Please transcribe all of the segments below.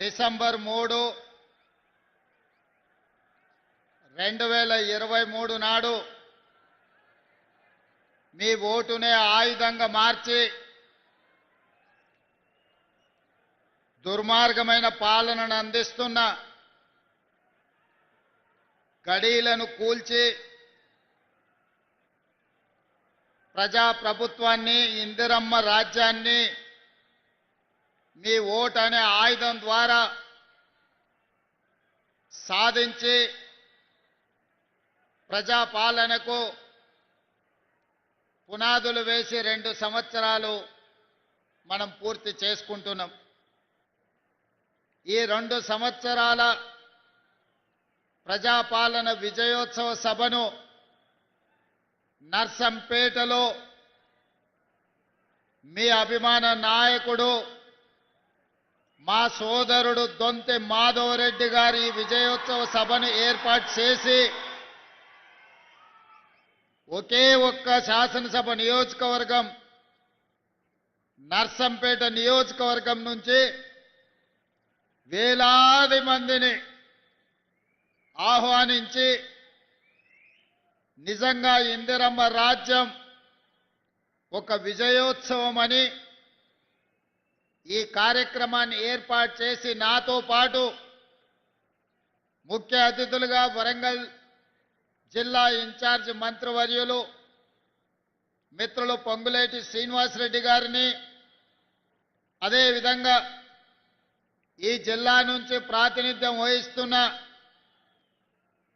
December మూడు రెండు వేల ఇరవై మూడు నాడు మీ ఓటునే ఆయుధంగా మార్చి దుర్మార్గమైన పాలనను అందిస్తున్న గడీలను కూల్చి ప్రజాప్రభుత్వాన్ని ఇందిరమ్మ రాజ్యాన్ని మీ ఓటు అనే ఆయుధం ద్వారా సాధించి ప్రజాపాలనకు పునాదులు వేసి రెండు సంవత్సరాలు మనం పూర్తి చేసుకుంటున్నాం. ఈ రెండు సంవత్సరాల ప్రజాపాలన విజయోత్సవ సభను నర్సంపేటలో మీ అభిమాన నాయకుడు మా సోదరుడు దొంతె మాధవరెడ్డి గారి విజయోత్సవ సభను ఏర్పాటు చేసి ఒకే ఒక్క శాసనసభ నియోజకవర్గం నర్సంపేట నియోజకవర్గం నుంచి వేలాది మందిని ఆహ్వానించి నిజంగా ఇందిరమ్మ రాజ్యం ఒక విజయోత్సవం అని ఈ కార్యక్రమాన్ని ఏర్పాటు చేసి నాతో పాటు ముఖ్య అతిథులుగా వరంగల్ జిల్లా ఇన్ఛార్జ్ మంత్రివర్యులు మిత్రులు పొంగులేటి శ్రీనివాసరెడ్డి గారిని. అదేవిధంగా ఈ జిల్లా నుంచి ప్రాతినిధ్యం వహిస్తున్న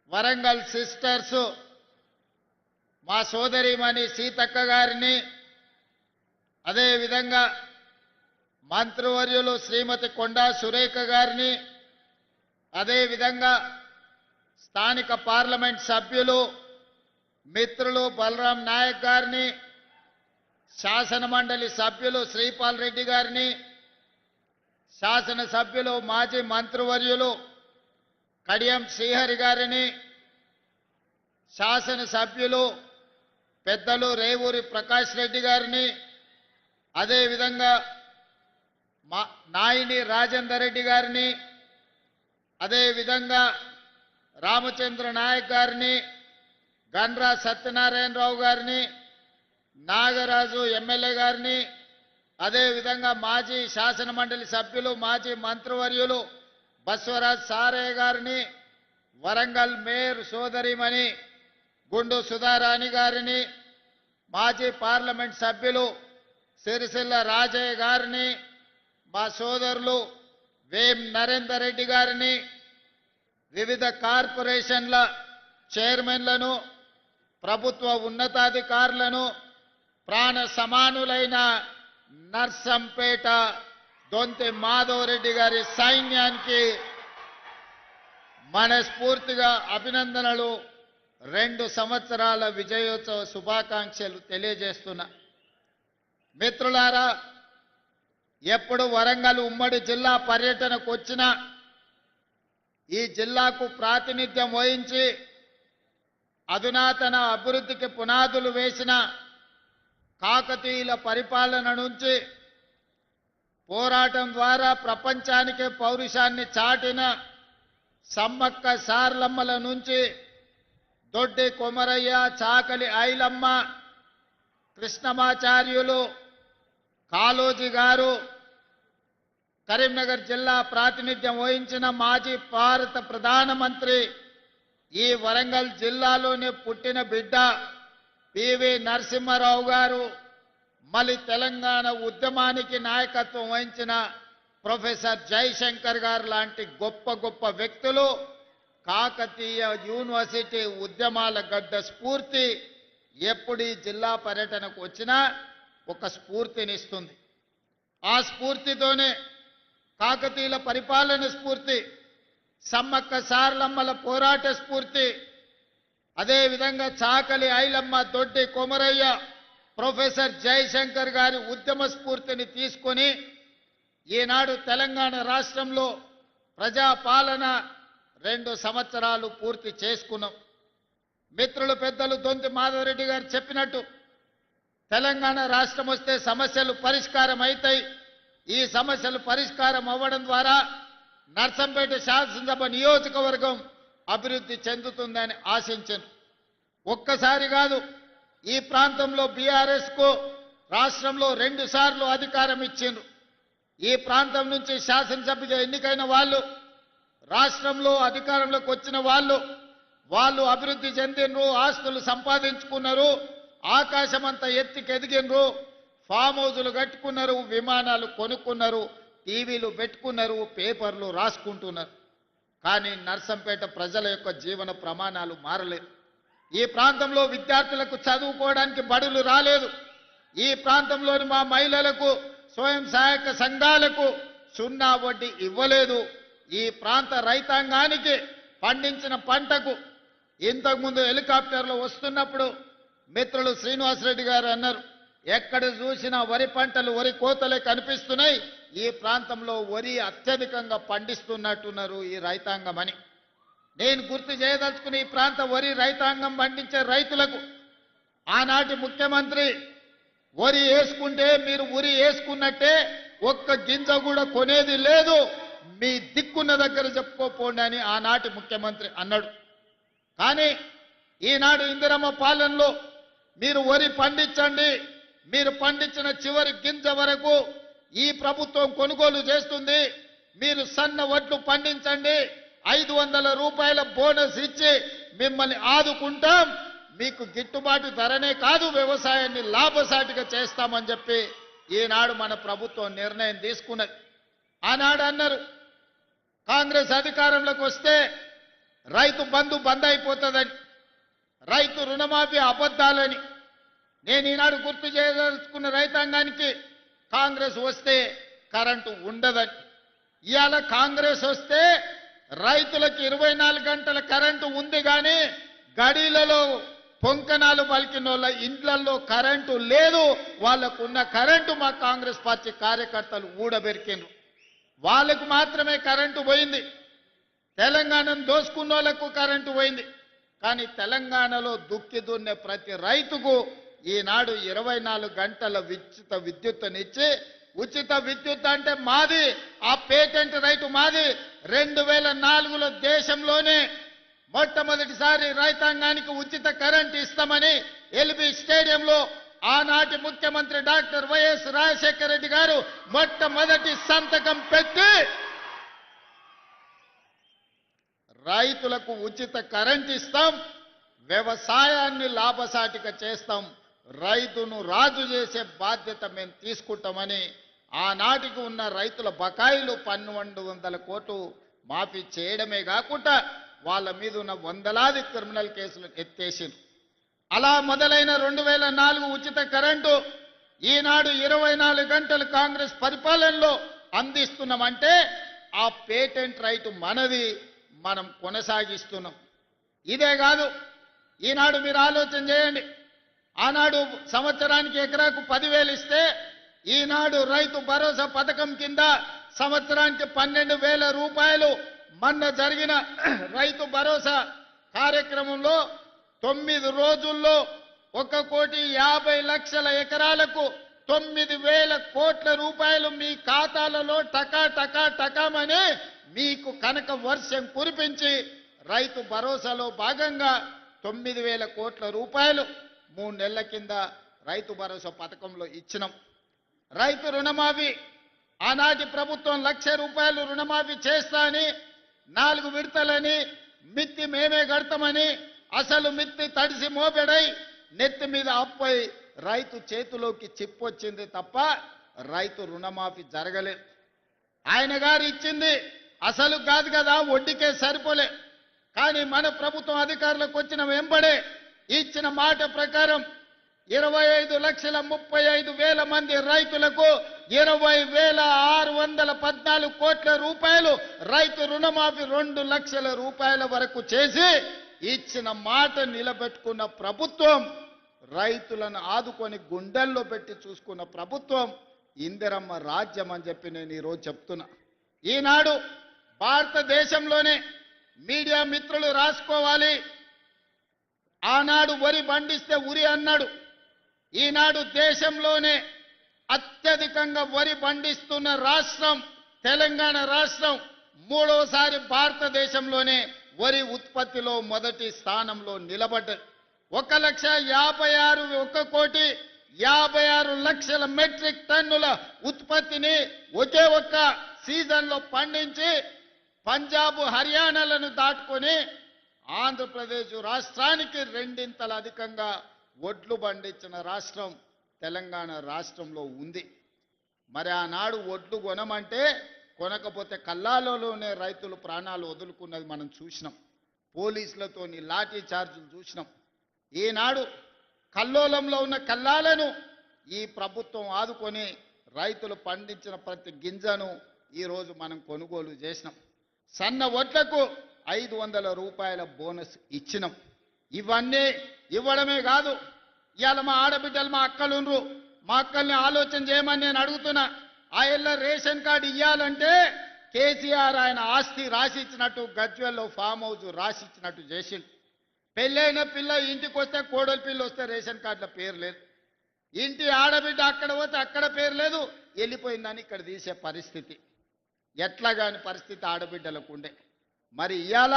వరంగల్ సిస్టర్స్ మా సోదరిమణి సీతక్క గారిని. అదేవిధంగా మంత్రివర్యులు శ్రీమతి కొండా సురేఖ గారిని అదేవిధంగా స్థానిక పార్లమెంట్ సభ్యులు మిత్రులు బలరాం నాయక్ గారిని శాసన మండలి సభ్యులు శ్రీపాల్ రెడ్డి గారిని శాసన సభ్యులు మాజీ మంత్రివర్యులు కడియం శ్రీహరి గారిని శాసన సభ్యులు పెద్దలు రేవూరి ప్రకాష్ రెడ్డి గారిని అదేవిధంగా మా నాయిని రాజేందర్ రెడ్డి గారిని అదేవిధంగా రామచంద్ర నాయక్ గారిని గండ్రా సత్యనారాయణరావు గారిని నాగరాజు ఎమ్మెల్యే గారిని అదేవిధంగా మాజీ శాసన మండలి సభ్యులు మాజీ మంత్రివర్యులు బస్వరాజ్ సారయ్య గారిని వరంగల్ మేయర్ సోదరిమణి గుండు సుధారాణి గారిని మాజీ పార్లమెంట్ సభ్యులు సిరిసిల్ల రాజయ్య గారిని మా సోదరులు వేం నరేందర్ రెడ్డి గారిని వివిధ కార్పొరేషన్ల చైర్మన్లను ప్రభుత్వ ఉన్నతాధికారులను ప్రాణ సమానులైన నర్సంపేట దొంతి మాధవరెడ్డి గారి సైన్యానికి మనస్ఫూర్తిగా అభినందనలు. రెండు సంవత్సరాల విజయోత్సవ శుభాకాంక్షలు తెలియజేస్తున్నా. మిత్రులారా ఎప్పుడు వరంగల్ ఉమ్మడి జిల్లా పర్యటనకు వచ్చినా ఈ జిల్లాకు ప్రాతినిధ్యం వహించి అధునాతన అభివృద్ధికి పునాదులు వేసిన కాకతీయుల పరిపాలన నుంచి పోరాటం ద్వారా ప్రపంచానికి పౌరుషాన్ని చాటిన సమ్మక్క సార్లమ్మల నుంచి దొడ్డి కొమరయ్య చాకలి ఐలమ్మ కృష్ణమాచార్యులు కాళోజీ గారు కరీంనగర్ జిల్లా ప్రాతినిధ్యం వహించిన మాజీ భారత ప్రధానమంత్రి ఈ వరంగల్ జిల్లాలోనే పుట్టిన బిడ్డ పివి నరసింహారావు గారు మళ్ళీ తెలంగాణ ఉద్యమానికి నాయకత్వం వహించిన ప్రొఫెసర్ జయశంకర్ గారు లాంటి గొప్ప గొప్ప వ్యక్తులు కాకతీయ యూనివర్సిటీ ఉద్యమాల గడ్డ స్ఫూర్తి ఎప్పుడు ఈ జిల్లా పర్యటనకు వచ్చినా ఒక స్ఫూర్తినిస్తుంది. ఆ స్ఫూర్తితోనే కాకతీయుల పరిపాలన స్ఫూర్తి సమ్మక్క సార్లమ్మల పోరాట స్ఫూర్తి అదేవిధంగా చాకలి ఐలమ్మ దొడ్డి కొమరయ్య ప్రొఫెసర్ జయశంకర్ గారి ఉద్యమ స్ఫూర్తిని తీసుకొని ఈనాడు తెలంగాణ రాష్ట్రంలో ప్రజాపాలన రెండు సంవత్సరాలు పూర్తి చేసుకున్నాం. మిత్రులు పెద్దలు దొంతి మాధవరెడ్డి గారు చెప్పినట్టు తెలంగాణ రాష్ట్రం వస్తే సమస్యలు పరిష్కారం అవుతాయి ఈ సమస్యలు పరిష్కారం అవ్వడం ద్వారా నర్సంపేట శాసనసభ నియోజకవర్గం అభివృద్ధి చెందుతుందని ఆశించను. ఒక్కసారి కాదు ఈ ప్రాంతంలో బీఆర్ఎస్కు రాష్ట్రంలో రెండు సార్లు అధికారం ఇచ్చిండ్రు. ఈ ప్రాంతం నుంచి శాసనసభ్యుగా ఎన్నికైన వాళ్ళు రాష్ట్రంలో అధికారంలోకి వచ్చిన వాళ్ళు వాళ్ళు అభివృద్ధి చెందినరు ఆస్తులు సంపాదించుకున్నారు ఆకాశమంతా ఎత్తికి ఫామ్ హౌజులు కట్టుకున్నారు విమానాలు కొనుక్కున్నారు టీవీలు పెట్టుకున్నారు పేపర్లు రాసుకుంటున్నారు. కానీ నర్సంపేట ప్రజల యొక్క జీవన ప్రమాణాలు మారలేదు. ఈ ప్రాంతంలో విద్యార్థులకు చదువుకోవడానికి బడులు రాలేదు. ఈ ప్రాంతంలోని మా మహిళలకు స్వయం సహాయక సంఘాలకు సున్నా వడ్డీ ఇవ్వలేదు. ఈ ప్రాంత రైతాంగానికి పండించిన పంటకు ఇంతకుముందు హెలికాప్టర్లు వస్తున్నప్పుడు మిత్రులు శ్రీనివాసరెడ్డి గారు అన్నారు ఎక్కడ చూసినా వరి పంటలు వరి కోతలే కనిపిస్తున్నాయి. ఈ ప్రాంతంలో వరి అత్యధికంగా పండిస్తున్నట్టున్నారు ఈ రైతాంగం అని. నేను గుర్తు చేయదలుచుకుని ఈ ప్రాంత వరి రైతాంగం పండించే రైతులకు ఆనాటి ముఖ్యమంత్రి వరి వేసుకుంటే మీరు ఉరి వేసుకున్నట్టే ఒక్క గింజ కూడా కొనేది లేదు. మీ దిక్కున్న దగ్గర చెప్పుకోపోండి అని ఆనాటి ముఖ్యమంత్రి అన్నాడు. కానీ ఈనాడు ఇందిరమ్మ పాలనలో మీరు వరి పండించండి. మీరు పండించిన చివరి గింజ వరకు ఈ ప్రభుత్వం కొనుగోలు చేస్తుంది. మీరు సన్న వడ్లు పండించండి. ఐదు వందల రూపాయల బోనస్ ఇచ్చి మిమ్మల్ని ఆదుకుంటాం. మీకు గిట్టుబాటు ధరనే కాదు వ్యవసాయాన్ని లాభసాటిగా చేస్తామని చెప్పి ఈనాడు మన ప్రభుత్వం నిర్ణయం తీసుకున్నది. ఆనాడు అన్నారు కాంగ్రెస్ అధికారంలోకి వస్తే రైతు బంధు బంద్ అయిపోతుందని. రైతు రుణమాఫీ అబద్ధాలని నేను ఈనాడు గుర్తు చేయదలుచుకున్న రైతాంగానికి కాంగ్రెస్ వస్తే కరెంటు ఉండదని. ఇవాళ కాంగ్రెస్ వస్తే రైతులకు ఇరవై నాలుగు గంటల కరెంటు ఉంది కానీ గడీలలో పొంకణాలు పలికిన వాళ్ళ ఇండ్లలో కరెంటు లేదు. వాళ్ళకున్న కరెంటు మా కాంగ్రెస్ పార్టీ కార్యకర్తలు ఊడబెరికిండ్రు. వాళ్ళకు మాత్రమే కరెంటు పోయింది. తెలంగాణను దోసుకున్న వాళ్ళకు కరెంటు పోయింది. కానీ తెలంగాణలో దుక్కి దున్నే ప్రతి రైతుకు ఈనాడు ఇరవై నాలుగు గంటల ఉచిత విద్యుత్తునిచ్చి ఉచిత విద్యుత్ అంటే మాది ఆ పేటెంట్ రైతు మాది. రెండు వేల నాలుగులో దేశంలోనే మొట్టమొదటిసారి రైతాంగానికి ఉచిత కరెంట్ ఇస్తామని ఎల్బి స్టేడియంలో ఆనాటి ముఖ్యమంత్రి డాక్టర్ వైఎస్ రాజశేఖర రెడ్డి గారు మొట్టమొదటి సంతకం పెట్టి రైతులకు ఉచిత కరెంట్ ఇస్తాం వ్యవసాయాన్ని లాభసాటిగా చేస్తాం రైతును రాజు చేసే బాధ్యత మేము తీసుకుంటామని ఆనాటికి ఉన్న రైతుల బకాయిలు పన్నెండు వందల కోట్లు మాఫీ చేయడమే కాకుండా వాళ్ళ మీద ఉన్న వందలాది క్రిమినల్ కేసులు ఎత్తేసింది అలా మొదలైన రెండు వేల నాలుగు ఉచిత కరెంటు ఈనాడు ఇరవై నాలుగు గంటలు కాంగ్రెస్ పరిపాలనలో అందిస్తున్నామంటే ఆ పేటెంట్ రైట్ మనది. మనం కొనసాగిస్తున్నాం. ఇదే కాదు ఈనాడు మీరు ఆలోచన చేయండి. ఆనాడు సంవత్సరానికి ఎకరాకు పదివేలు ఇస్తే ఈనాడు రైతు భరోసా పథకం కింద సంవత్సరానికి పన్నెండు వేల రూపాయలు మొన్న జరిగిన రైతు భరోసా కార్యక్రమంలో తొమ్మిది రోజుల్లో ఒక కోటి యాభై లక్షల ఎకరాలకు తొమ్మిది వేల కోట్ల రూపాయలు మీ ఖాతాలలో టకా టకా టకామని మీకు కనుక వర్షం కురిపించి రైతు భరోసాలో భాగంగా తొమ్మిది వేల కోట్ల రూపాయలు మూడు నెలల కింద రైతు భరోసా పథకంలో ఇచ్చినాం. రైతు రుణమాఫీ ఆనాటి ప్రభుత్వం లక్ష రూపాయలు రుణమాఫీ చేస్తా అని నాలుగు విడతలని మిత్తి మేమే కడతామని అసలు మిత్తి తడిసి మోపెడై నెత్తి మీద అప్పై రైతు చేతిలోకి చిప్పొచ్చింది తప్ప రైతు రుణమాఫీ జరగలేదు. ఆయన గారు ఇచ్చింది అసలు కాదు కదా వడ్డీకే సరిపోలే. కానీ మన ప్రభుత్వం అధికారులకు వచ్చిన వెంబడే ఇచ్చిన మాట ప్రకారం ఇరవై ఐదు లక్షల ముప్పై ఐదు వేల మంది రైతులకు ఇరవై వేల ఆరు వందల పద్నాలుగు కోట్ల రూపాయలు రైతు రుణమాఫీ రెండు లక్షల రూపాయల వరకు చేసి ఇచ్చిన మాట నిలబెట్టుకున్న ప్రభుత్వం రైతులను ఆదుకొని గుండెల్లో పెట్టి చూసుకున్న ప్రభుత్వం ఇందిరమ్మ రాజ్యం అని చెప్పి నేను ఈరోజు చెప్తున్నా. ఈనాడు భారతదేశంలోనే మీడియా మిత్రులు రాసుకోవాలి. ఆనాడు వరి పండిస్తే ఉరి అన్నాడు. ఈనాడు దేశంలోనే అత్యధికంగా వరి పండిస్తున్న రాష్ట్రం తెలంగాణ రాష్ట్రం. మూడవసారి భారతదేశంలోనే వరి ఉత్పత్తిలో మొదటి స్థానంలో నిలబడ్డది ఒక లక్ష యాభై ఆరు ఒక కోటి యాభై ఆరు లక్షల మెట్రిక్ టన్నుల ఉత్పత్తిని ఒకే ఒక్క సీజన్లో పండించి పంజాబ్ హర్యానాలను దాటుకొని ఆంధ్రప్రదేశ్ రాష్ట్రానికి రెండింతలు అధికంగా ఒడ్లు పండించిన రాష్ట్రం తెలంగాణ రాష్ట్రంలో ఉంది. మరి ఆనాడు ఒడ్లు కొనమంటే కొనకపోతే కల్లాలలోనే రైతులు ప్రాణాలు వదులుకున్నది మనం చూసినాం. పోలీసులతోని లాఠీ చార్జీలు చూసినాం. ఈనాడు కల్లోలంలో ఉన్న కల్లాలను ఈ ప్రభుత్వం ఆదుకొని రైతులు పండించిన ప్రతి గింజను ఈరోజు మనం కొనుగోలు చేసినాం. సన్న వడ్లకు ఐదు వందల రూపాయల బోనస్ ఇచ్చినాం. ఇవన్నీ ఇవ్వడమే కాదు ఇవాళ మా ఆడబిడ్డలు మా అక్కలుండ్రు మా అక్కల్ని ఆలోచన చేయమని నేను అడుగుతున్నా. ఆ ఇళ్ళ రేషన్ కార్డు ఇవ్వాలంటే కేసీఆర్ ఆయన ఆస్తి రాసిచ్చినట్టు గజ్వెల్లో ఫామ్ హౌస్ రాసిచ్చినట్టు చేసిండు. పెళ్ళైన పిల్ల ఇంటికి వస్తే కోడలి పిల్ల వస్తే రేషన్ కార్డుల పేరు లేదు. ఇంటి ఆడబిడ్డ అక్కడ పోతే అక్కడ పేరు లేదు. వెళ్ళిపోయిందని ఇక్కడ తీసే పరిస్థితి. ఎట్లా కాని పరిస్థితి ఆడబిడ్డలకు ఉండే. మరి ఇవాళ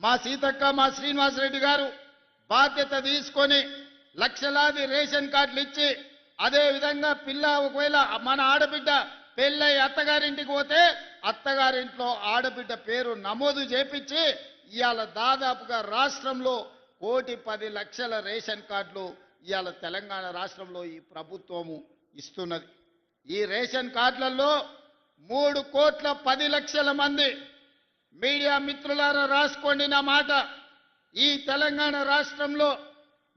మా సీతక్క మా శ్రీనివాసరెడ్డి గారు బాధ్యత తీసుకొని లక్షలాది రేషన్ కార్డులు ఇచ్చి అదేవిధంగా పిల్ల ఒకవేళ మన ఆడబిడ్డ పెళ్ళై అత్తగారింటికి పోతే అత్తగారింట్లో ఆడబిడ్డ పేరు నమోదు చేపించి ఇవాళ దాదాపుగా రాష్ట్రంలో కోటి పది లక్షల రేషన్ కార్డులు ఇవాళ తెలంగాణ రాష్ట్రంలో ఈ ప్రభుత్వము ఇస్తున్నది. ఈ రేషన్ కార్డులలో మూడు కోట్ల పది లక్షల మంది మీడియా మిత్రులారా రాసుకోండి నా మాట. ఈ తెలంగాణ రాష్ట్రంలో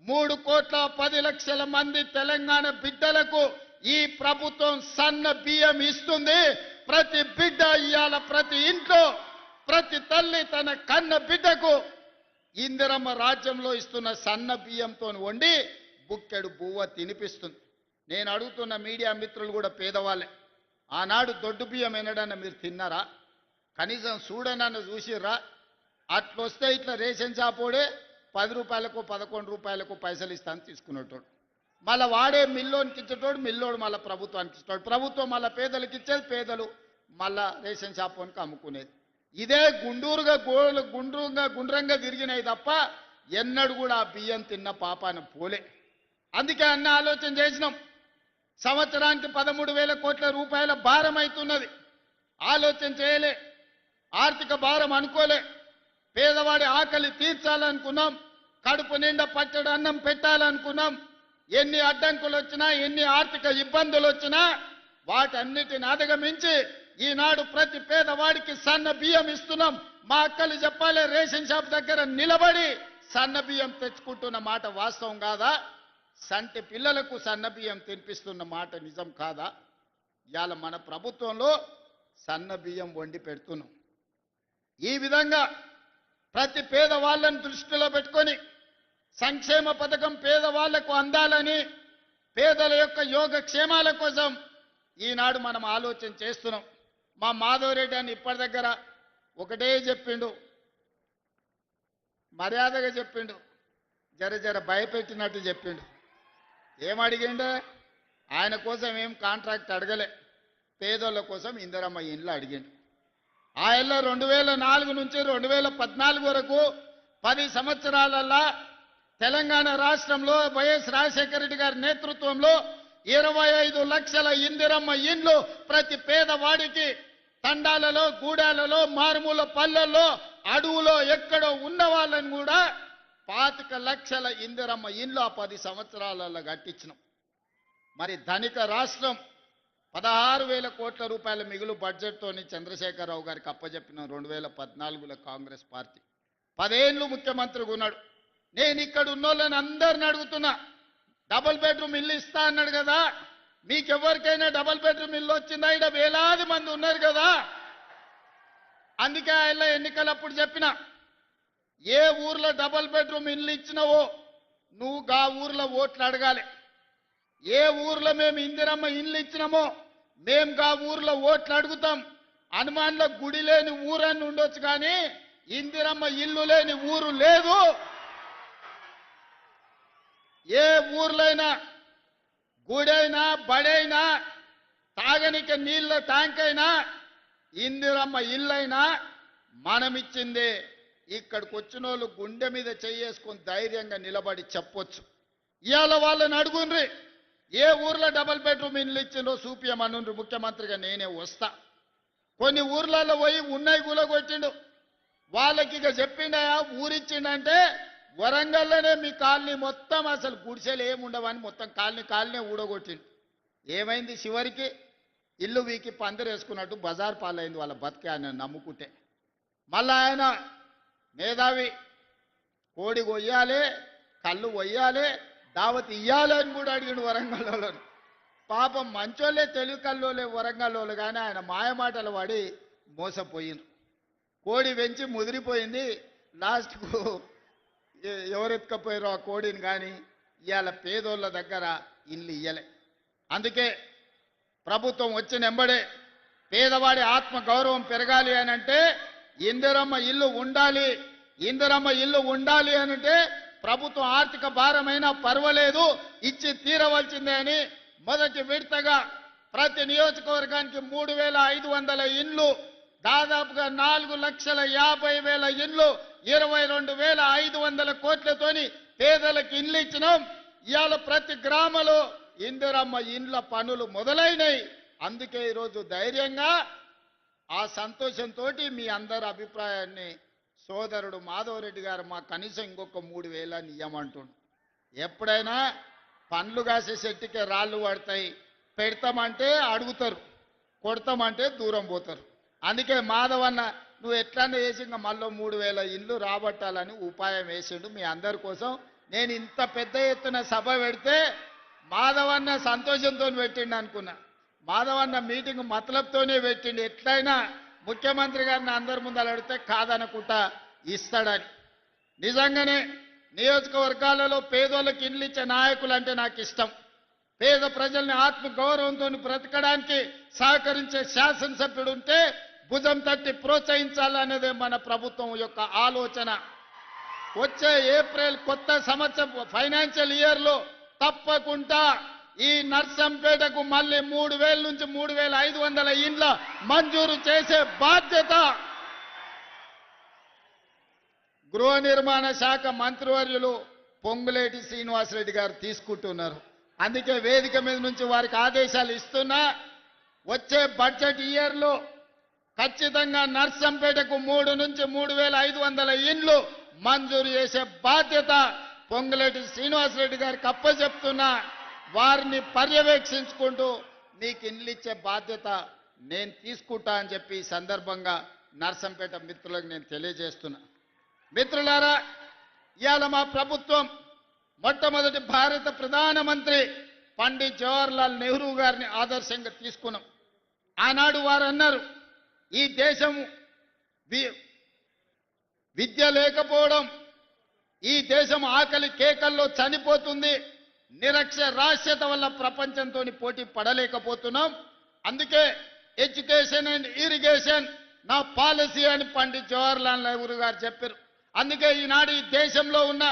మూడు కోట్ల పది లక్షల మంది తెలంగాణ బిడ్డలకు ఈ ప్రభుత్వం సన్న బియ్యం ఇస్తుంది. ప్రతి బిడ్డ ఇవాళ ప్రతి ఇంట్లో ప్రతి తల్లి తన కన్న బిడ్డకు ఇందిరమ్మ రాజ్యంలో ఇస్తున్న సన్న బియ్యంతో వండి బుక్కెడు బువ్వ తినిపిస్తుంది. నేను అడుగుతున్న మీడియా మిత్రులు కూడా పేదవాళ్ళే. ఆనాడు దొడ్డు బియ్యం ఎన్నడన్నా మీరు తిన్నారా? కనీసం చూడనన్న చూసిర్రా? అట్లొస్తే ఇట్లా రేషన్ షాపోడే పది రూపాయలకు పదకొండు రూపాయలకు పైసలు ఇస్తాను తీసుకునేటోడు మళ్ళీ వాడే మిల్లోనికి ఇచ్చేటోడు మిల్లోడు మళ్ళీ ప్రభుత్వానికి ఇస్తాడు ప్రభుత్వం మళ్ళీ పేదలకు ఇచ్చేది పేదలు మళ్ళా రేషన్ షాపోనికి అమ్ముకునేది. ఇదే గుండూరుగా గోళ్ళు గుండ్రంగా గుండ్రంగా తిరిగినాయి తప్ప ఎన్నడు కూడా ఆ బియ్యం తిన్న పాపాన పోలే. అందుకే అన్న ఆలోచన చేసినాం. సంవత్సరానికి పదమూడు వేల కోట్ల రూపాయల భారం అవుతున్నది. ఆలోచన చేయలే. ఆర్థిక భారం అనుకోలే. పేదవాడి ఆకలి తీర్చాలనుకున్నాం. కడుపు నిండా పచ్చడి అన్నం పెట్టాలనుకున్నాం. ఎన్ని అడ్డంకులు వచ్చినా ఎన్ని ఆర్థిక ఇబ్బందులు వచ్చినా వాటన్నిటిని అధిగమించి ఈనాడు ప్రతి పేదవాడికి సన్న బియ్యం ఇస్తున్నాం. మా అక్కలు చెప్పాలి రేషన్ షాప్ దగ్గర నిలబడి సన్న బియ్యం తెచ్చుకుంటున్న మాట వాస్తవం కాదా? సంటి పిల్లలకు సన్న బియ్యం తినిపిస్తున్న మాట నిజం కాదా? ఇవాళ మన ప్రభుత్వంలో సన్న బియ్యం వండి పెడుతున్నాం. ఈ విధంగా ప్రతి పేదవాళ్ళని దృష్టిలో పెట్టుకొని సంక్షేమ పథకం పేదవాళ్ళకు అందాలని పేదల యొక్క యోగక్షేమాల కోసం ఈనాడు మనం ఆలోచన చేస్తున్నాం. మా మాధవరెడ్డి అని ఇప్పటి దగ్గర ఒకటే చెప్పిండు. మర్యాదగా చెప్పిండు. జర జర భయపెట్టినట్టు చెప్పిండు. ఏం ఆయన కోసం ఏం కాంట్రాక్ట్ అడగలే. పేదోళ్ళ కోసం ఇందిరమ్మ ఇండ్లు అడిగిండు. ఆయనలో రెండు వేల నాలుగు నుంచి రెండు వేల పద్నాలుగు వరకు పది సంవత్సరాలల్లా తెలంగాణ రాష్ట్రంలో వైఎస్ రాజశేఖర రెడ్డి గారి నేతృత్వంలో ఇరవై ఐదు లక్షల ఇందిరమ్మ ఇండ్లు ప్రతి పేదవాడికి తండాలలో గూడాలలో మారుమూల పల్లెల్లో అడవులో ఎక్కడో ఉన్న వాళ్ళని కూడా పాతిక లక్షల ఇందిరమ్మ ఇండ్లు ఆ పది సంవత్సరాలలో కట్టించినాం. మరి ధనిక రాష్ట్రం పదహారు వేల కోట్ల రూపాయల మిగులు బడ్జెట్తోని చంద్రశేఖరరావు గారికి అప్పచెప్పిన రెండు వేల పద్నాలుగులో కాంగ్రెస్ పార్టీ. పదేళ్ళు ముఖ్యమంత్రిగా ఉన్నాడు. నేను ఇక్కడ ఉన్నోళ్ళని అందరిని అడుగుతున్నా డబుల్ బెడ్రూమ్ ఇల్లు ఇస్తా అన్నాడు కదా. మీకెవరికైనా డబుల్ బెడ్రూమ్ ఇల్లు వచ్చిందా? ఇక్కడ వేలాది మంది ఉన్నారు కదా. అందుకే ఆయన ఎన్నికలప్పుడు చెప్పిన ఏ ఊర్లో డబుల్ బెడ్రూమ్ ఇల్లు ఇచ్చినావో నువ్వు గా ఊర్లో ఓట్లు అడగాలి. ఏ ఊర్లో మేము ఇందిరమ్మ ఇల్లు ఇచ్చినామో మేము గా ఊర్లో ఓట్లు అడుగుతాం. హనుమాన్లో గుడి లేని ఊరని ఉండొచ్చు కానీ ఇందిరమ్మ ఇల్లు లేని ఊరు లేదు. ఏ ఊర్లైనా గుడైనా బడైనా తాగనిక నీళ్ళ ట్యాంక్ అయినా ఇందిరమ్మ ఇల్లైనా మనమిచ్చిందే. ఇక్కడికి వచ్చిన వాళ్ళు గుండె మీద చెయ్యేసుకొని ధైర్యంగా నిలబడి చెప్పొచ్చు. ఇవాళ వాళ్ళని అడుగుండ్రి ఏ ఊర్లో డబుల్ బెడ్రూమ్ ఇల్లు ఇచ్చిండ్రో చూపియమనుండ్రి ముఖ్యమంత్రిగా నేనే వస్తా. కొన్ని ఊర్లలో పోయి ఉన్నాయి కూలగొట్టిండు. వాళ్ళకి ఇక చెప్పిండయా ఊరిచ్చిండంటే వరంగల్లోనే మీ కాలనీ మొత్తం అసలు గుడిసెలు ఏముండవని మొత్తం కాలనీ కాలనీ ఊడగొట్టిండు. ఏమైంది చివరికి? ఇల్లు వీకి పందిరేసుకున్నట్టు బజార్ పాలైంది వాళ్ళ బతికే ఆయన నమ్ముకుంటే. మళ్ళా ఆయన మేధావి. కోడి కొయ్యాలి కళ్ళు కొయ్యాలి దావత్ ఇయ్యాలి అని కూడా అడిగిండు వరంగల్లో పాపం మంచోళ్ళే తెలుగు కల్లోలే వరంగల్లో కానీ ఆయన మాయమాటలు పడి మోసపోయిండు. కోడి పెంచి ముదిరిపోయింది. లాస్ట్కు ఎ- ఎవరు ఎత్తుకపోయారో ఆ కోడిని కానీ ఇవాళ పేదోళ్ళ దగ్గర ఇల్లు ఇయ్యలే. అందుకే ప్రభుత్వం వచ్చిన ఎంబడే పేదవాడి ఆత్మ గౌరవం పెరగాలి అని అంటే ఇందిరమ్మ ఇల్లు ఉండాలి ఇందిరమ్మ ఇల్లు ఉండాలి అనంటే అంటే ప్రభుత్వం ఆర్థిక భారమైనా పర్వాలేదు ఇచ్చి తీరవలసిందే అని మొదటి విడతగా ప్రతి నియోజకవర్గానికి మూడు వేల ఐదు వందల ఇండ్లు దాదాపుగా నాలుగు లక్షల యాభై వేల ఇండ్లు ఇరవై రెండు వేల ఐదు వందల కోట్లతోని పేదలకు ఇండ్లు ఇచ్చినాం. ఇవాళ ప్రతి గ్రామంలో ఇందిరమ్మ ఇండ్ల పనులు మొదలైనవి అందుకే ఈరోజు ధైర్యంగా ఆ సంతోషంతో మీ అందరి అభిప్రాయాన్ని సోదరుడు మాధవరెడ్డి గారు మా కనీసం ఇంకొక మూడు వేలని ఇయ్యమంటుండు. ఎప్పుడైనా పండ్లు కాసే చెట్టుకే రాళ్ళు పడతాయి పెడతామంటే అడుగుతారు కొడతామంటే దూరం పోతారు. అందుకే మాధవన్న నువ్వు ఎట్లన్నా వేసి ఇంకా మళ్ళీ మూడు వేల ఇల్లు రాబట్టాలని ఉపాయం వేసిండు మీ అందరి కోసం. నేను ఇంత పెద్ద ఎత్తున సభ పెడితే మాధవన్న సంతోషంతో పెట్టిండు అనుకున్నా. మాధవన్న మీటింగ్ మతలబ్తోనే పెట్టిండు. ఎట్లయినా ముఖ్యమంత్రి గారిని అందరి ముందర అడిగితే కాదనుకుంటా ఇస్తాడని. నిజంగానే నియోజకవర్గాలలో పేదోళ్ళకి ఇండ్లు ఇచ్చే నాయకులు అంటే నాకు ఇష్టం. పేద ప్రజల్ని ఆత్మ గౌరవంతో బ్రతకడానికి సహకరించే శాసనసభ్యుడు ఉంటే భుజం తట్టి ప్రోత్సహించాలనేదే మన ప్రభుత్వం యొక్క ఆలోచన. వచ్చే ఏప్రిల్ కొత్త సంవత్సరం ఫైనాన్షియల్ ఇయర్లో తప్పకుండా ఈ నర్సంపేటకు మళ్ళీ మూడు వేల నుంచి మూడు వేల ఐదు వందల ఇండ్ల మంజూరు చేసే బాధ్యత గృహ నిర్మాణ శాఖ మంత్రివర్యులు పొంగులేటి శ్రీనివాసరెడ్డి గారు తీసుకుంటున్నారు. అందుకే వేదిక మీద నుంచి వారికి ఆదేశాలు ఇస్తున్నా వచ్చే బడ్జెట్ ఇయర్లో ఖచ్చితంగా నర్సంపేటకు మూడు నుంచి మూడు వేల ఐదు వందల ఇండ్లు మంజూరు చేసే బాధ్యత పొంగులేటి శ్రీనివాసరెడ్డి గారికి అప్పచెప్తున్నా. వారిని పర్యవేక్షించుకుంటూ నీకు ఇండ్లు ఇచ్చే బాధ్యత నేను తీసుకుంటా అని చెప్పి ఈ సందర్భంగా నర్సంపేట మిత్రులకు నేను తెలియజేస్తున్నా. మిత్రులారా ఇవాళ మా ప్రభుత్వం మొట్టమొదటి భారత ప్రధానమంత్రి పండిత్ జవహర్లాల్ నెహ్రూ గారిని ఆదర్శంగా తీసుకున్నాం. ఆనాడు వారు అన్నారు ఈ దేశం విద్య లేకపోవడం ఈ దేశం ఆకలి కేకల్లో చనిపోతుంది నిరక్షరాస్యత వల్ల ప్రపంచంతో పోటీ పడలేకపోతున్నాం. అందుకే ఎడ్యుకేషన్ అండ్ ఇరిగేషన్ నా పాలసీ అని పండిత్ జవహర్లాల్ నెహ్రూ గారు చెప్పారు. అందుకే ఈనాడు ఈ దేశంలో ఉన్న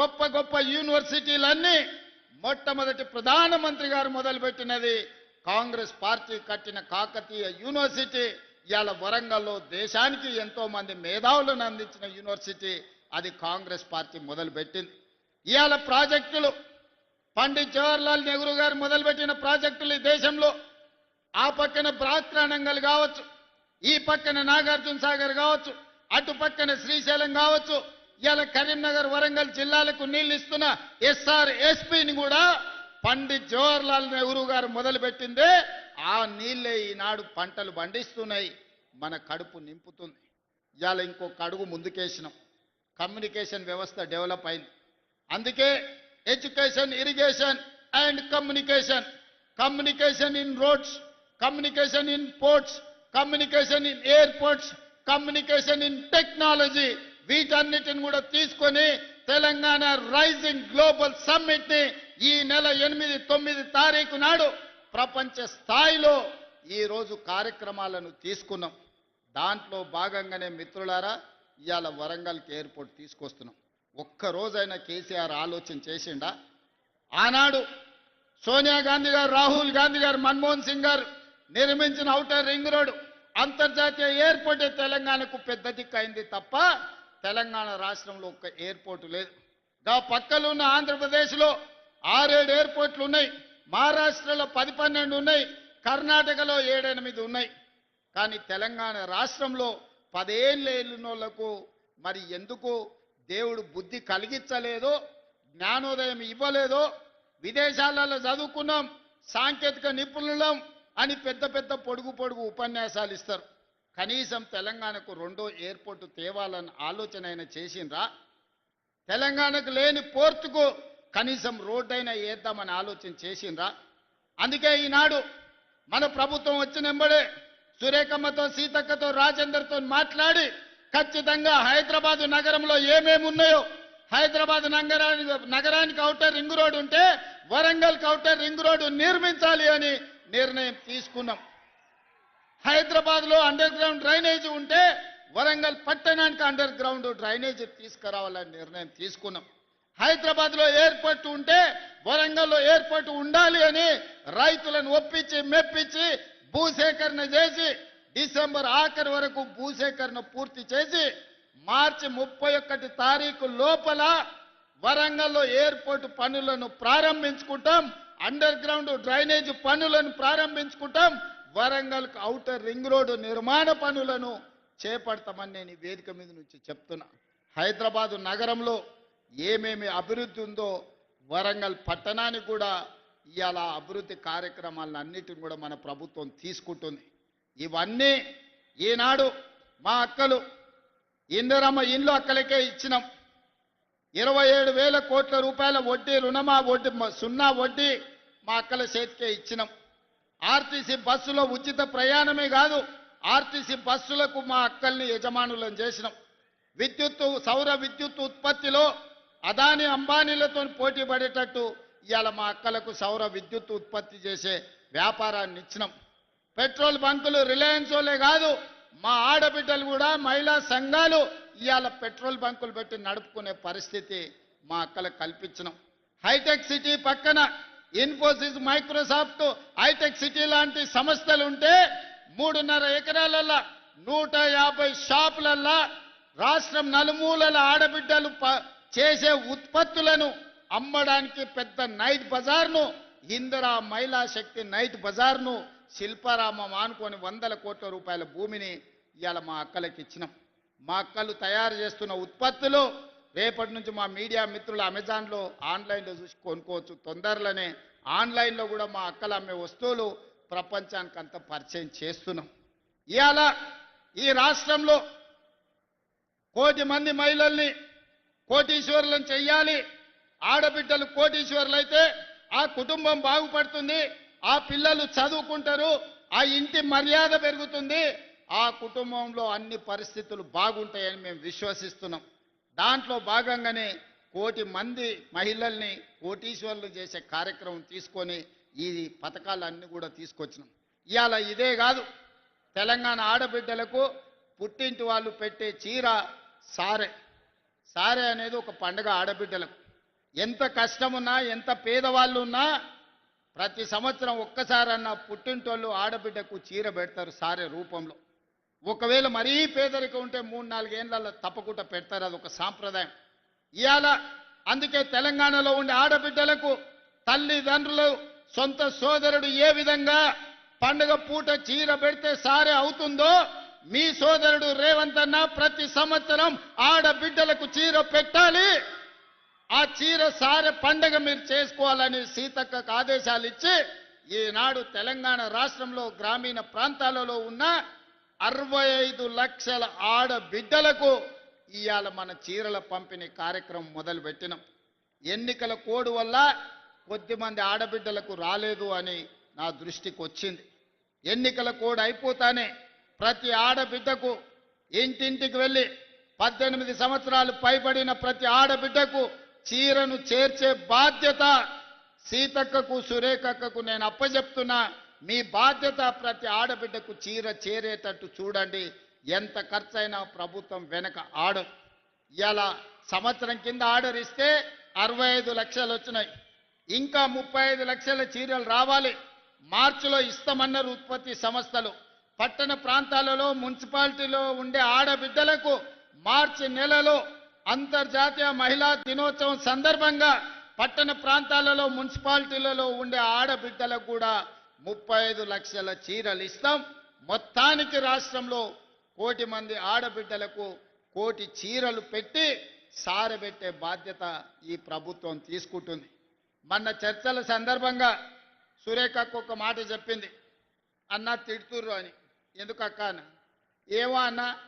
గొప్ప గొప్ప యూనివర్సిటీలన్నీ మొట్టమొదటి ప్రధానమంత్రి గారు మొదలుపెట్టినది కాంగ్రెస్ పార్టీ కట్టిన కాకతీయ యూనివర్సిటీ. ఇవాళ వరంగల్లో దేశానికి ఎంతో మంది మేధావులను అందించిన యూనివర్సిటీ అది కాంగ్రెస్ పార్టీ మొదలుపెట్టింది. ఇవాళ ప్రాజెక్టులు పండిత్ జవహర్లాల్ నెహ్రూ గారు మొదలుపెట్టిన ప్రాజెక్టులు ఈ దేశంలో ఆ పక్కన భ్రాత్రానంగల్ కావచ్చు ఈ పక్కన నాగార్జున సాగర్ కావచ్చు అటు పక్కన శ్రీశైలం కావచ్చు ఇలా కరీంనగర్ వరంగల్ జిల్లాలకు నీళ్ళు ఇస్తున్న ఎస్ఆర్ ఎస్పీని కూడా పండిత్ జవహర్లాల్ నెహ్రూ గారు మొదలుపెట్టిందే. ఆ నీళ్ళే ఈనాడు పంటలు పండిస్తున్నాయి. మన కడుపు నింపుతుంది. ఇవాళ ఇంకొక అడుగు ముందుకేసినాం. కమ్యూనికేషన్ వ్యవస్థ డెవలప్ అయింది. అందుకే education irrigation and communication communication in roads communication in ports communication in airports communication in technology వీటన్నిటిని కూడా తీసుకొని తెలంగాణ రైజింగ్ గ్లోబల్ సమ్మిట్ని ఈ నెల ఎనిమిది తొమ్మిది తారీఖు నాడు ప్రపంచ స్థాయిలో ఈ రోజు కార్యక్రమాలను తీసుకున్నాం. దాంట్లో భాగంగానే మిత్రులారా ఇవాళ వరంగల్కి ఎయిర్పోర్ట్ తీసుకొస్తున్నాం. ఒక్క రోజైనా కేసీఆర్ ఆలోచన చేసిండా? ఆనాడు సోనియా గాంధీ గారు రాహుల్ గాంధీ గారు మన్మోహన్ సింగ్ గారు నిర్మించిన ఔటర్ రింగ్ రోడ్ అంతర్జాతీయ ఎయిర్పోర్టే తెలంగాణకు పెద్ద దిక్కైంది తప్ప తెలంగాణ రాష్ట్రంలో ఒక్క ఎయిర్పోర్ట్ లేదు. గా పక్కలో ఉన్న ఆంధ్రప్రదేశ్లో ఆరేడు ఎయిర్పోర్ట్లు ఉన్నాయి. మహారాష్ట్రలో పది పన్నెండు ఉన్నాయి. కర్ణాటకలో ఏడెనిమిది ఉన్నాయి. కానీ తెలంగాణ రాష్ట్రంలో పదేళ్ళేళ్ళున్నోళ్ళకు మరి ఎందుకు దేవుడు బుద్ధి కలిగించలేదో జ్ఞానోదయం ఇవ్వలేదో విదేశాలలో చదువుకున్నాం సాంకేతిక నిపుణులం అని పెద్ద పెద్ద పొడుగు పొడుగు ఉపన్యాసాలు ఇస్తారు. కనీసం తెలంగాణకు రెండో ఎయిర్పోర్టు తేవాలని ఆలోచన అయినా చేసిండ్రా? తెలంగాణకు లేని పోర్టుకు కనీసం రోడ్డైనా వేద్దామని ఆలోచన చేసిండ్రా? అందుకే ఈనాడు మన ప్రభుత్వం వచ్చిన వెంబడే సురేఖమ్మతో సీతక్కతో రాజేందర్తో మాట్లాడి ఖచ్చితంగా హైదరాబాద్ నగరంలో ఏమేమి ఉన్నాయో హైదరాబాద్ నగరానికి నగరానికి అవుటర్ రింగ్ రోడ్ ఉంటే వరంగల్ అవుటర్ రింగ్ రోడ్డు నిర్మించాలి అని నిర్ణయం తీసుకున్నాం. హైదరాబాద్లో అండర్ గ్రౌండ్ డ్రైనేజ్ ఉంటే వరంగల్ పట్టణానికి అండర్ గ్రౌండ్ డ్రైనేజ్ తీసుకురావాలని నిర్ణయం తీసుకున్నాం. హైదరాబాద్లో ఎయిర్పోర్ట్ ఉంటే వరంగల్లో ఎయిర్పోర్ట్ ఉండాలి అని రైతులను ఒప్పించి మెప్పించి భూసేకరణ చేసి డిసెంబర్ ఆఖరి వరకు భూసేకరణ పూర్తి చేసి మార్చి ముప్పై ఒకటి తారీఖు లోపల వరంగల్లో ఎయిర్పోర్ట్ పనులను ప్రారంభించుకుంటాం. అండర్ గ్రౌండ్ డ్రైనేజ్ పనులను ప్రారంభించుకుంటాం. వరంగల్ అవుటర్ రింగ్ రోడ్డు నిర్మాణ పనులను చేపడతామని నేను వేదిక మీద నుంచి చెప్తున్నా. హైదరాబాదు నగరంలో ఏమేమి అభివృద్ధి ఉందో వరంగల్ పట్టణానికి కూడా ఇవాళ అభివృద్ధి కార్యక్రమాలను అన్నిటిని కూడా మన ప్రభుత్వం తీసుకుంటుంది. ఇవన్నీ ఈనాడు మా అక్కలు ఇందిరమ్మ ఇల్లు అక్కలకే ఇచ్చినాం. ఇరవై ఏడు వేల కోట్ల రూపాయల వడ్డీ రుణమా వడ్డీ సున్నా వడ్డీ మా అక్కల చేతికే ఇచ్చినాం. ఆర్టీసీ బస్సులో ఉచిత ప్రయాణమే కాదు ఆర్టీసీ బస్సులకు మా అక్కల్ని యజమానులను చేసినాం. విద్యుత్తు సౌర విద్యుత్ ఉత్పత్తిలో అదాని అంబానీలతో పోటీ పడేటట్టు ఇవాళ మా అక్కలకు సౌర విద్యుత్ ఉత్పత్తి చేసే వ్యాపారాన్ని ఇచ్చినాం పెట్రోల్ బంకులు రిలయన్స్ వాళ్ళే కాదు మా ఆడబిడ్డలు కూడా మహిళా సంఘాలు ఇవాళ పెట్రోల్ బంకులు పెట్టి నడుపుకునే పరిస్థితి మా అక్కలకు కల్పించినాం. హైటెక్ సిటీ పక్కన ఇన్ఫోసిస్ మైక్రోసాఫ్ట్ హైటెక్ సిటీ లాంటి సంస్థలు ఉంటే మూడున్నర ఎకరాలల్లా నూట యాభై షాపులల్లా రాష్ట్రం నలుమూలల ఆడబిడ్డలు ప- చేసే ఉత్పత్తులను అమ్మడానికి పెద్ద నైట్ బజార్ను ఇందిరా మహిళా శక్తి నైట్ బజార్ను శిల్పారామం ఆనుకొని వందల కోట్ల రూపాయల భూమిని ఇవాళ మా అక్కలకి ఇచ్చినాం. మా అక్కలు తయారు చేస్తున్న ఉత్పత్తులు రేపటి నుంచి మా మీడియా మిత్రులు అమెజాన్లో ఆన్లైన్లో చూసి కొనుక్కోవచ్చు. తొందరలోనే ఆన్లైన్లో కూడా మా అక్కలు అమ్మే వస్తువులు ప్రపంచానికి అంత పరిచయం చేస్తున్నాం. ఇవాళ ఈ రాష్ట్రంలో కోటి మంది మహిళల్ని కోటీశ్వరులను చెయ్యాలి. ఆడబిడ్డలు కోటీశ్వరులు అయితే ఆ కుటుంబం బాగుపడుతుంది. ఆ పిల్లలు చదువుకుంటారు ఆ ఇంటి మర్యాద పెరుగుతుంది ఆ కుటుంబంలో అన్ని పరిస్థితులు బాగుంటాయని మేము విశ్వసిస్తున్నాం. దాంట్లో భాగంగానే కోటి మంది మహిళల్ని కోటీశ్వరులు చేసే కార్యక్రమం తీసుకొని ఈ పథకాలన్నీ కూడా తీసుకొచ్చినాం. ఇవాళ ఇదే కాదు తెలంగాణ ఆడబిడ్డలకు పుట్టింటి వాళ్ళు పెట్టే చీర సారే. సారే అనేది ఒక పండుగ ఆడబిడ్డలకు. ఎంత కష్టమున్నా ఎంత పేదవాళ్ళు ఉన్నా ప్రతి సంవత్సరం ఒక్కసారన్న పుట్టింటోళ్ళు ఆడబిడ్డకు చీర పెడతారు సారే రూపంలో. ఒకవేళ మరీ పేదరికం ఉంటే మూడు నాలుగేళ్ళలో తప్పకుండా పెడతారు అది ఒక సాంప్రదాయం. ఇవాళ అందుకే తెలంగాణలో ఉండే ఆడబిడ్డలకు తల్లిదండ్రులు సొంత సోదరుడు ఏ విధంగా పండుగ పూట చీర పెడితే సారే అవుతుందో మీ సోదరుడు రేవంత్ అన్న ప్రతి సంవత్సరం ఆడబిడ్డలకు చీర పెట్ట చీర సారె పండగ మీరు చేసుకోవాలని సీతక్కకు ఆదేశాలు ఇచ్చి ఈనాడు తెలంగాణ రాష్ట్రంలో గ్రామీణ ప్రాంతాలలో ఉన్న అరవై ఐదు లక్షల ఆడబిడ్డలకు ఇవాళ మన చీరల పంపిణీ కార్యక్రమం మొదలుపెట్టినాం. ఎన్నికల కోడ్ వల్ల కొద్దిమంది ఆడబిడ్డలకు రాలేదు అని నా దృష్టికి వచ్చింది. ఎన్నికల కోడ్ అయిపోతానే ప్రతి ఆడబిడ్డకు ఇంటింటికి వెళ్ళి పద్దెనిమిది సంవత్సరాలు పైబడిన ప్రతి ఆడబిడ్డకు చీరను చేర్చే బాధ్యత సీతక్కకు సురేఖక్కకు నేను అప్పచెప్తున్నా మీ బాధ్యత ప్రతి ఆడబిడ్డకు చీర చేరేటట్టు చూడండి. ఎంత ఖర్చైనా ప్రభుత్వం వెనక ఆర్డర్ ఇలా సంవత్సరం కింద ఆర్డర్ ఇస్తే అరవై ఐదు లక్షలు వచ్చినాయి. ఇంకా ముప్పై ఐదు లక్షల చీరలు రావాలి. మార్చిలో ఇస్తామన్నారు ఉత్పత్తి సంస్థలు. పట్టణ ప్రాంతాలలో మున్సిపాలిటీలో ఉండే ఆడబిడ్డలకు మార్చి నెలలో అంతర్జాతీయ మహిళా దినోత్సవం సందర్భంగా పట్టణ ప్రాంతాలలో మున్సిపాలిటీలలో ఉండే ఆడబిడ్డలకు కూడా ముప్పై ఐదు లక్షల చీరలు ఇస్తాం. మొత్తానికి రాష్ట్రంలో కోటి మంది ఆడబిడ్డలకు కోటి చీరలు పెట్టి సారబెట్టే బాధ్యత ఈ ప్రభుత్వం తీసుకుంటుంది. మొన్న చర్చల సందర్భంగా సురేఖకు ఒక మాట చెప్పింది. అన్న తిడుతుర్రు అని. ఎందుకక్క అన్న? ఏమో అన్న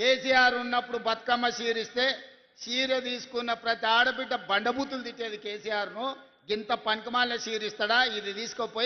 కేసీఆర్ ఉన్నప్పుడు బతుకమ్మ చీరిస్తే చీర తీసుకున్న ప్రతి ఆడబిడ్డ బండబూతులు తిట్టేది కేసీఆర్ను. గింత పనికిమాల చీరిస్తాడా ఇది తీసుకోపోయి